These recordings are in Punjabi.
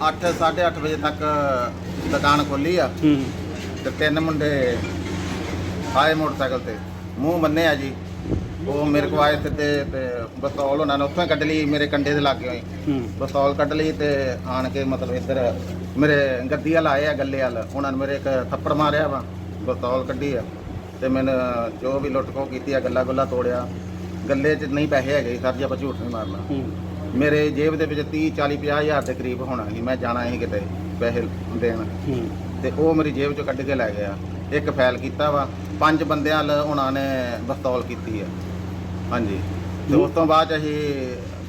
8 8:30 ਵਜੇ ਤੱਕ ਦੁਕਾਨ ਖੋਲੀ ਆ। ਹੂੰ। ਤੇ ਤਿੰਨ ਮੁੰਡੇ ਆਏ ਮੋਟਰਸਾਈਕਲ ਤੇ। ਮੂੰਹ ਬੰਨੇ ਆ ਜੀ। ਉਹ ਮੇਰੇ ਕੋਲ ਆਏ ਸਿੱਧੇ ਤੇ ਪਿਸਤੌਲ ਉਹਨਾਂ ਨੇ ਉੱਥੋਂ ਹੀ ਕੱਢ ਲਈ ਮੇਰੇ ਕੰਡੇ ਦੇ ਲਾਗੇ ਹੋਈ। ਹੂੰ। ਪਿਸਤੌਲ ਕੱਢ ਲਈ ਤੇ ਆਣ ਕੇ ਮਤਲਬ ਇੱਧਰ ਮੇਰੇ ਗੱਦੀ ਵਾਲ ਆਏ ਆ ਗੱਲੇ ਵਾਲ। ਉਹਨਾਂ ਨੇ ਮੇਰੇ ਇੱਕ ਥੱਪੜ ਮਾਰਿਆ ਵਾ ਪਿਸਤੌਲ ਕੱਢੀ ਆ। ਤੇ ਮੈਨੂੰ ਜੋ ਵੀ ਲੁੱਟ ਖੋਹ ਕੀਤੀ ਆ ਗੱਲਾ ਗੁੱਲਾ ਤੋੜਿਆ। ਗੱਲੇ 'ਚ ਨਹੀਂ ਪੈਸੇ ਹੈਗੇ ਸਰ ਜੀ ਆਪਾਂ ਝੂਠ ਨਹੀਂ ਮਾਰਨਾ। ਮੇਰੇ ਜੇਬ ਦੇ ਵਿੱਚ 30 40 50 ਹਜ਼ਾਰ ਦੇ ਕਰੀਬ ਹੋਣਾ ਸੀ ਮੈਂ ਜਾਣਾ ਸੀ ਕਿਤੇ ਪੈਸੇ ਦੇਣ। ਹੂੰ। ਤੇ ਉਹ ਮੇਰੀ ਜੇਬ ਚੋਂ ਕੱਢ ਕੇ ਲੈ ਗਿਆ। ਇੱਕ ਫਾਈਲ ਕੀਤਾ ਵਾ। ਪੰਜ ਬੰਦਿਆਂ ਨਾਲ ਉਹਨਾਂ ਨੇ ਪਿਸਤੌਲ ਕੀਤੀ ਆ। ਹਾਂਜੀ। ਤੇ ਉਸ ਤੋਂ ਬਾਅਦ ਅਸੀਂ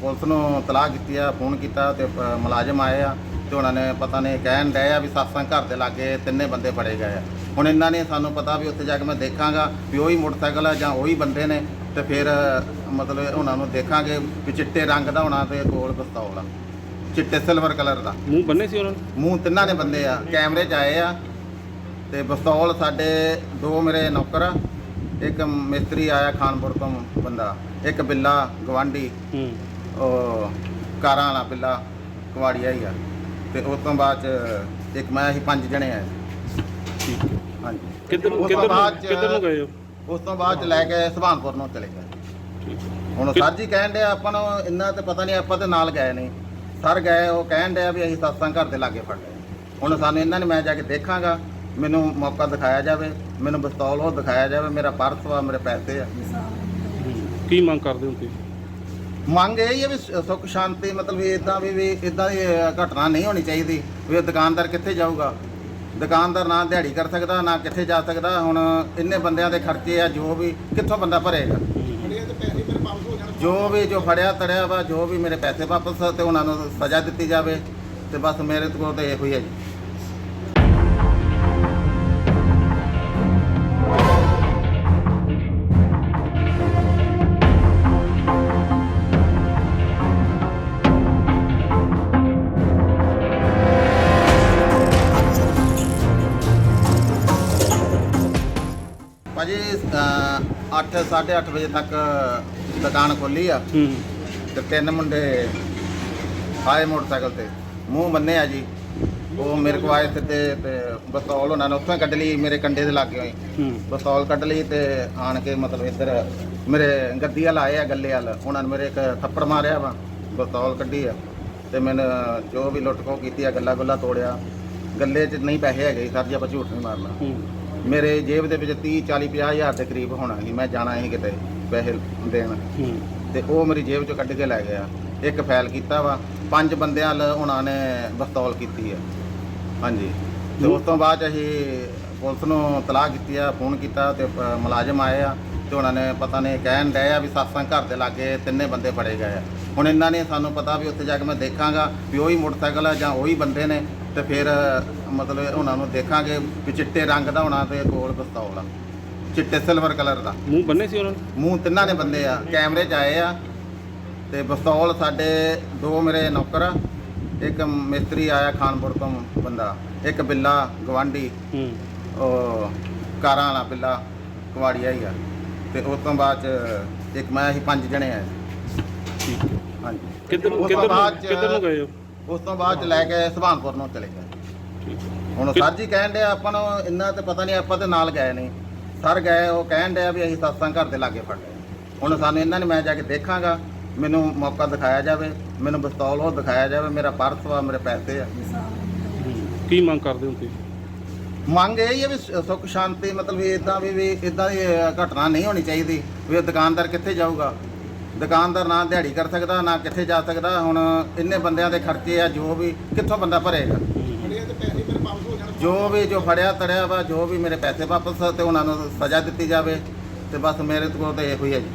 ਪੁਲਿਸ ਨੂੰ ਤਲਾਹ ਕੀਤੀ ਆ ਫੋਨ ਕੀਤਾ ਤੇ ਪ- ਮੁਲਾਜ਼ਮ ਆਏ ਆ ਤੇ ਉਹਨਾਂ ਨੇ ਪਤਾ ਨਹੀਂ ਕਹਿਣ ਡਏ ਆ ਵੀ satsang ਘਰ ਦੇ ਲਾਗੇ ਤਿੰਨੇ ਬੰਦੇ ਫੜੇ ਗਏ ਆ। ਹੁਣ ਇਹਨਾਂ ਨੇ ਸਾਨੂੰ ਪਤਾ ਵੀ ਉੱਥੇ ਜਾ ਕੇ ਮੈਂ ਦੇਖਾਂਗਾ ਵੀ ਉਹੀ ਮੋਟਰਸਾਈਕਲ ਆ ਜਾਂ ਉਹੀ ਬੰਦੇ ਨੇ ਤੇ ਫਿਰ ਮਤਲਬ ਉਹਨਾਂ ਨੂੰ ਦੇਖਾਂਗੇ ਵੀ ਚਿੱਟੇ ਰੰਗ ਦਾ ਹੋਣਾ ਤੇ ਕੋਲ ਪਿਸਤੌਲ ਆ। ਚਿੱਟੇ ਸਿਲਵਰ ਕਲਰ ਦਾ। ਮੂੰਹ ਬੰਨੇ ਸੀ ਉਹਨਾਂ ਨੇ? ਮੂੰਹ ਤਿੰਨਾਂ ਦੇ ਬੰਦੇ ਆ। ਕੈਮਰੇ 'ਚ ਆਏ ਆ ਤੇ ਪਿਸਤੌਲ ਸਾਡੇ ਦੋ ਮੇਰੇ ਨੌਕਰ ਆ। ਇੱਕ ਮਿਸਤਰੀ ਆਇਆ ਖਾਨਪੁਰ ਤੋਂ ਬੰਦਾ। ਇੱਕ ਬਿੱਲਾ ਗਵਾਂਢੀ ਹੂੰ। ਉਹ ਕਾਰਾਂ ਵਾਲਾ ਬਿੱਲਾ ਕਵਾੜੀਆ ਹੀ ਆ। ਤੇ ਉਸ ਤੋਂ ਬਾਅਦ ਚ ਇੱਕ ਮੈਂ ਅਸੀਂ ਪੰਜ ਜਣੇ ਆ ਠੀਕ ਹਾਂਜੀ। ਕਿੱਧਰ ਉਸ ਤੋਂ ਕਿੱਧਰ ਬਾਅਦ ਨੂੰ ਚ- ਕਿੱਧਰ ਨੂੰ ਗਏ ਹੋ? ਉਸ ਤੋਂ ਬਾਅਦ ਚ ਲੈ ਕੇ ਸੁਭਾਨਪੁਰ ਨੂੰ ਚਲੇ ਗਏ। ਹੁਣ ਸਰ ਜੀ ਕਹਿਣ ਡਿਆ ਆਪਾਂ ਨੂੰ ਇੰਨਾ ਤੇ ਪਤਾ ਨਹੀਂ ਆਪਾਂ ਤੇ ਨਾਲ ਗਏ ਨਹੀਂ। ਸਰ ਗਏ ਉਹ ਕਹਿਣ ਡਿਆ ਵੀ ਅਸੀਂ ਸਤਸੰਗ ਘਰ ਦੇ ਲਾਗੇ ਫੜ ਲਏ। ਹੁਣ ਸਾਨੂੰ ਇਹਨਾਂ ਨੇ ਮੈਂ ਜਾ ਕੇ ਦੇਖਾਂਗਾ ਮੈਨੂੰ ਮੌਕਾ ਦਿਖਾਇਆ ਜਾਵੇ ਮੈਨੂੰ ਪਿਸਤੌਲ ਉਹ ਦਿਖਾਇਆ ਜਾਵੇ ਮੇਰਾ ਪਰਸ ਵਾ ਮੇਰੇ ਪੈਸੇ ਆ। ਕੀ ਮੰਗ ਕਰਦੇ ਹੋ ਤੁਸੀਂ? ਮੰਗ ਇਹ ਹੀ ਹੈ ਵੀ ਸੁੱਖ ਸ਼ਾਂਤੀ ਮਤਲਬ ਵੀ ਇਦਾਂ ਵੀ ਵੀ ਇਦਾਂ ਦੀ ਘਟਨਾ ਨਹੀਂ ਹੋਣੀ ਚਾਹੀਦੀ ਵੀ ਦੁਕਾਨਦਾਰ ਕਿੱਥੇ ਜਾਊਗਾ। ਦੁਕਾਨਦਾਰ ਨਾ ਦਿਹਾੜੀ ਕਰ ਸਕਦਾ, ਨਾ ਕਿੱਥੇ ਜਾ ਸਕਦਾ। ਹੁਣ ਇੰਨੇ ਬੰਦਿਆਂ ਦੇ ਖਰਚੇ ਆ, ਜੋ ਵੀ ਕਿੱਥੋਂ ਬੰਦਾ ਭਰੇਗਾ? ਜੋ ਵੀ ਜੋ ਫੜਿਆ, ਤੜਿਆ ਵਾ, ਜੋ ਵੀ ਮੇਰੇ ਪੈਸੇ ਵਾਪਸ ਤੇ ਉਹਨਾਂ ਨੂੰ ਸਜ਼ਾ ਦਿੱਤੀ ਜਾਵੇ ਤੇ ਬਸ ਮੇਰੇ ਕੋਲ ਤਾਂ ਇਹੋ ਹੀ ਹੈ ਜੀ। ਭਾਜੀ 8 8:30 ਵਜੇ ਤੱਕ ਦੁਕਾਨ ਖੋਲੀ ਆ। ਹੂੰ। ਤੇ ਤਿੰਨ ਮੁੰਡੇ ਆਏ ਮੋਟਰਸਾਈਕਲ ਤੇ। ਮੂੰਹ ਬੰਨੇ ਆ ਜੀ। ਉਹ ਮੇਰੇ ਕੋਲ ਆਏ ਸਿੱਧੇ ਤੇ ਪਿਸਤੌਲ ਉਹਨਾਂ ਨੇ ਉੱਥੋਂ ਹੀ ਕੱਢ ਲਈ ਮੇਰੇ ਕੰਡੇ ਦੇ ਲਾਗੇ ਹੋਈ ਹੂੰ। ਪਿਸਤੌਲ ਕੱਢ ਲਈ ਤੇ ਆਣ ਕੇ ਮਤਲਬ ਇੱਧਰ ਮੇਰੇ ਗੱਦੀ ਵਾਲ ਆਏ ਆ ਗੱਲੇ ਵਾਲ। ਉਹਨਾਂ ਨੇ ਮੇਰੇ ਇੱਕ ਥੱਪੜ ਮਾਰਿਆ ਵਾ ਪਿਸਤੌਲ ਕੱਢੀ ਆ। ਤੇ ਮੈਨੂੰ ਜੋ ਵੀ ਲੁੱਟ ਖੋਹ ਕੀਤੀ ਆ ਗੱਲਾ ਗੁੱਲਾ ਤੋੜਿਆ। ਗੱਲੇ 'ਚ ਨਹੀਂ ਪੈਸੇ ਹੈਗੇ ਸਰ ਜੀ ਆਪਾਂ ਝੂਠ ਨਹੀਂ ਮਾਰਨਾ। ਮੇਰੇ ਜੇਬ ਦੇ ਵਿੱਚ 30 40 50 ਹਜ਼ਾਰ ਦੇ ਕਰੀਬ ਹੋਣਾ ਸੀ। ਮੈਂ ਜਾਣਾ ਸੀ ਕਿਤੇ ਪੈਸੇ ਦੇਣ। ਹੂੰ। ਤੇ ਉਹ ਮੇਰੀ ਜੇਬ ਚੋਂ ਕੱਢ ਕੇ ਲੈ ਗਿਆ। ਇੱਕ ਫਾਈਲ ਕੀਤਾ ਵਾ। ਪੰਜ ਬੰਦਿਆਂ ਨਾਲ ਉਹਨਾਂ ਨੇ ਪਿਸਤੌਲ ਕੀਤੀ ਆ। ਹਾਂਜੀ। ਤੇ ਉਸ ਤੋਂ ਬਾਅਦ ਅਸੀਂ ਪੁਲਿਸ ਨੂੰ ਤਲਾਹ ਕੀਤੀ ਆ ਫੋਨ ਕੀਤਾ ਤੇ ਪ- ਮੁਲਾਜ਼ਮ ਆਏ ਆ ਤੇ ਉਹਨਾਂ ਨੇ ਪਤਾ ਨਹੀਂ ਕਹਿਣ ਡਏ ਆ ਵੀ satsang ਘਰ ਦੇ ਲਾਗੇ ਤਿੰਨੇ ਬੰਦੇ ਫੜੇ ਗਏ ਆ। ਹੁਣ ਇਹਨਾਂ ਨੇ ਸਾਨੂੰ ਪਤਾ ਵੀ ਉੱਥੇ ਜਾ ਕੇ ਮੈਂ ਦੇਖਾਂਗਾ ਵੀ ਉਹੀ ਮੋਟਰਸਾਈਕਲ ਆ ਜਾਂ ਉਹੀ ਬੰਦੇ ਨੇ ਤੇ ਫਿਰ ਮਤਲਬ ਉਹਨਾਂ ਨੂੰ ਦੇਖਾਂਗੇ ਵੀ ਚਿੱਟੇ ਰੰਗ ਦਾ ਹੋਣਾ ਤੇ ਕੋਲ ਪਿਸਤੌਲ ਆ। ਚਿੱਟੇ ਸਿਲਵਰ ਕਲਰ ਦਾ। ਮੂੰਹ ਬੰਨੇ ਸੀ ਉਹਨਾਂ ਨੇ? ਮੂੰਹ ਤਿੰਨਾਂ ਦੇ ਬੰਦੇ ਆ। ਕੈਮਰੇ 'ਚ ਆਏ ਆ ਤੇ ਪਿਸਤੌਲ ਸਾਡੇ ਦੋ ਮੇਰੇ ਨੌਕਰ ਆ ਇੱਕ ਮਿਸਤਰੀ ਆਇਆ ਖਾਨਪੁਰ ਤੋਂ ਬੰਦਾ ਇੱਕ ਬਿੱਲਾ ਗਵਾਂਢੀ ਹੂੰ। ਉਹ ਕਾਰਾਂ ਵਾਲਾ ਬਿੱਲਾ ਕਵਾੜੀਆ ਹੀ ਆ। ਤੇ ਉਸ ਤੋਂ ਬਾਅਦ ਚ ਇੱਕ ਮੈਂ ਅਸੀਂ ਪੰਜ ਜਣੇ ਆ ਠੀਕ ਹਾਂਜੀ। ਕਿੱਧਰ ਉਸ ਤੋਂ ਕਿੱਧਰ ਬਾਅਦ ਨੂੰ ਚ- ਕਿੱਧਰ ਨੂੰ ਗਏ ਹੋ? ਉਸ ਤੋਂ ਬਾਅਦ ਚ ਲੈ ਕੇ ਸੁਭਾਨਪੁਰ ਨੂੰ ਚਲੇ ਗਏ। ਹੁਣ ਸਰ ਜੀ ਕਹਿਣ ਡਿਆ ਆਪਾਂ ਨੂੰ ਇੰਨਾ ਤੇ ਪਤਾ ਨਹੀਂ ਆਪਾਂ ਤੇ ਨਾਲ ਗਏ ਨਹੀਂ। ਸਰ ਗਏ ਉਹ ਕਹਿਣ ਡਿਆ ਵੀ ਅਸੀਂ ਸਤਸੰਗ ਘਰ ਦੇ ਲਾਗੇ ਫੜ ਲਏ। ਹੁਣ ਸਾਨੂੰ ਇਹਨਾਂ ਨੇ ਮੈਂ ਜਾ ਕੇ ਦੇਖਾਂਗਾ ਮੈਨੂੰ ਮੌਕਾ ਦਿਖਾਇਆ ਜਾਵੇ ਮੈਨੂੰ ਪਿਸਤੌਲ ਉਹ ਦਿਖਾਇਆ ਜਾਵੇ ਮੇਰਾ ਪਰਸ ਵਾ ਮੇਰੇ ਪੈਸੇ ਆ। ਕੀ ਮੰਗ ਕਰਦੇ ਹੋ ਤੁਸੀਂ? ਮੰਗ ਇਹ ਹੀ ਹੈ ਵੀ ਸੁੱਖ ਸ਼ਾਂਤੀ ਮਤਲਬ ਵੀ ਇਦਾਂ ਵੀ ਵੀ ਇਦਾਂ ਦੀ ਘਟਨਾ ਨਹੀਂ ਹੋਣੀ ਚਾਹੀਦੀ ਵੀ ਦੁਕਾਨਦਾਰ ਕਿੱਥੇ ਜਾਊਗਾ। ਦੁਕਾਨਦਾਰ ਨਾ ਦਿਹਾੜੀ ਕਰ ਸਕਦਾ ਨਾ ਕਿੱਥੇ ਜਾ ਸਕਦਾ ਹੁਣ ਇੰਨੇ ਬੰਦਿਆਂ ਦੇ ਖਰਚੇ ਆ ਜੋ ਵੀ ਕਿੱਥੋਂ ਬੰਦਾ ਭਰੇਗਾ ਜੋ ਵੀ ਜੋ ਫੜਿਆ ਤੜਿਆ ਵਾ ਜੋ ਵੀ ਮੇਰੇ ਪੈਸੇ ਵਾਪਸ ਤੇ ਉਹਨਾਂ ਨੂੰ ਸਜ਼ਾ ਦਿੱਤੀ ਜਾਵੇ ਤੇ ਬਸ ਮੇਰੇ ਕੋਲ ਤਾਂ ਇਹੋ ਹੀ ਹੈ ਜੀ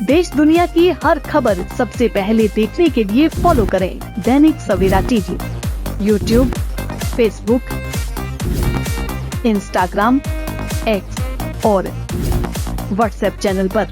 देश दुनिया की हर खबर सबसे पहले देखने के लिए फॉलो करें Dainik Savera TV YouTube Facebook Instagram X और व्हाट्सएप चैनल पर।